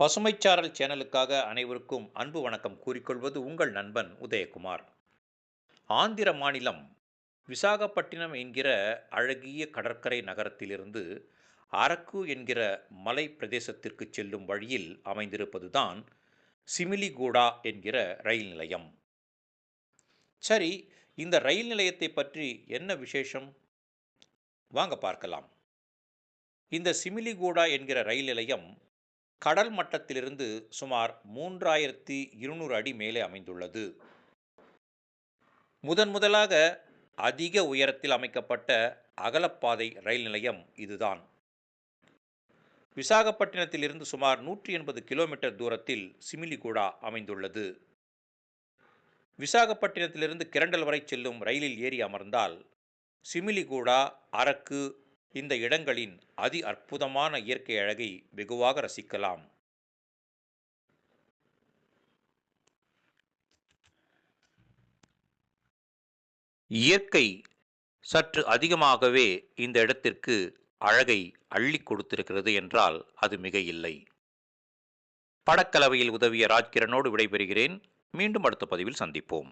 பசுமைச்சாரல் சேனலுக்காக அனைவருக்கும் அன்பு வணக்கம் கூறிக்கொள்வது உங்கள் நண்பன் உதயகுமார். ஆந்திர மாநிலம் விசாகப்பட்டினம் என்கிற அழகிய கடற்கரை நகரத்திலிருந்து அரக்கு என்கிற மலை பிரதேசத்திற்கு செல்லும் வழியில் அமைந்திருப்பதுதான் சிமிலிகூடா என்கிற ரயில் நிலையம். சரி இந்த ரயில் நிலையத்தை பற்றி என்ன விசேஷம்? வாங்க பார்க்கலாம். இந்த சிமிலிகூடா என்கிற ரயில் நிலையம் கடல் மட்டத்திலிருந்து சுமார் மூன்றாயிரத்தி இருநூறு அடி மேலே அமைந்துள்ளது. முதன் முதலாக அதிக உயரத்தில் அமைக்கப்பட்ட அகலப்பாதை ரயில் நிலையம் இதுதான். விசாகப்பட்டினத்திலிருந்து சுமார் நூற்றி எண்பது கிலோமீட்டர் தூரத்தில் சிமிலிகூடா அமைந்துள்ளது. விசாகப்பட்டினத்திலிருந்து கிரண்டல் வரை செல்லும் ரயிலில் ஏறி அமர்ந்தால் சிமிலிகூடா அரக்கு இந்த இடங்களின் அதி அற்புதமான இயற்கை அழகை வெகுவாக ரசிக்கலாம். இயற்கை சற்று அதிகமாகவே இந்த இடத்திற்கு அழகை அள்ளி கொடுத்திருக்கிறது என்றால் அது மிக இல்லை. படக்கலவையில் உதவிய ராஜ்கிரனோடு விடைபெறுகிறேன். மீண்டும் அடுத்த பதிவில் சந்திப்போம்.